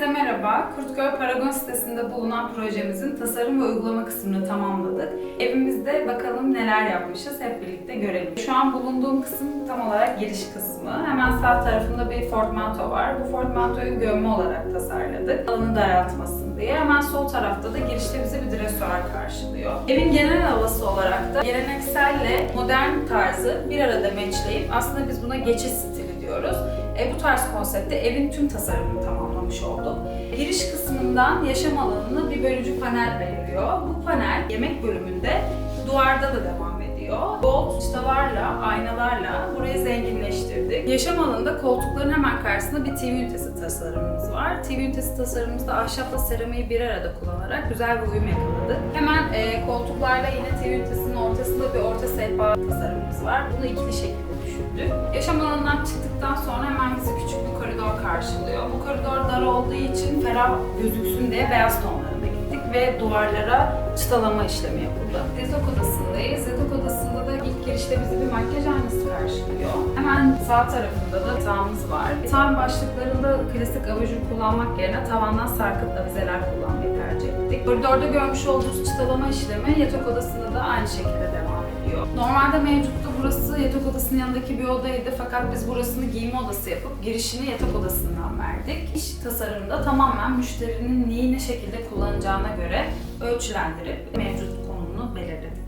Merhaba, Kurtköy Paragon sitesinde bulunan projemizin tasarım ve uygulama kısmını tamamladık. Evimizde bakalım neler yapmışız hep birlikte görelim. Şu an bulunduğum kısım tam olarak giriş kısmı. Hemen sağ tarafında bir portmanto var. Bu portmantoyu gömme olarak tasarladık. Alanı daraltmasın diye. Hemen sol tarafta da girişte bize bir dresuar karşılıyor. Evin genel havası olarak da gelenekselle modern tarzı bir arada matchleyip aslında biz buna geçiş stili diyoruz. E, bu tarz konsepte evin tüm tasarımını tamamlamış olduk. Giriş kısmından yaşam alanını bir bölücü panel belirliyor. Bu panel yemek bölümünde duvarda da devam ediyor. Gold çıtalarla, aynalarla burayı Yaşam alanında koltukların hemen karşısında bir TV ünitesi tasarımımız var. TV ünitesi tasarımımızda ahşapla seramiği bir arada kullanarak güzel bir uyum yakaladık. Hemen e, koltuklarla yine TV ünitesinin ortasında bir orta sehpa tasarımımız var. Bunu ikili şekilde düşündük. Yaşam alanından çıktıktan sonra hemen bizi küçük bir koridor karşılıyor. Bu koridor dar olduğu için ferah gözüksün diye beyaz tonlarına gittik ve duvarlara çıtalama işlemi yapıldı. Yatak odasındayız. Yatak odasında karşılıyor. Hemen sağ tarafında da yatağımız var. Yatağın başlıklarında klasik abajur kullanmak yerine tavandan sarkıt avizeler kullanmayı tercih ettik. Koridorda görmüş olduğunuz çıtalama işlemi yatak odasında da aynı şekilde devam ediyor. Normalde mevcutta burası yatak odasının yanındaki bir odaydı fakat biz burasını giyinme odası yapıp girişini yatak odasından verdik. İş tasarımda tamamen müşterinin neyi ne şekilde kullanacağına göre ölçülendirip mevcut konumunu belirledik.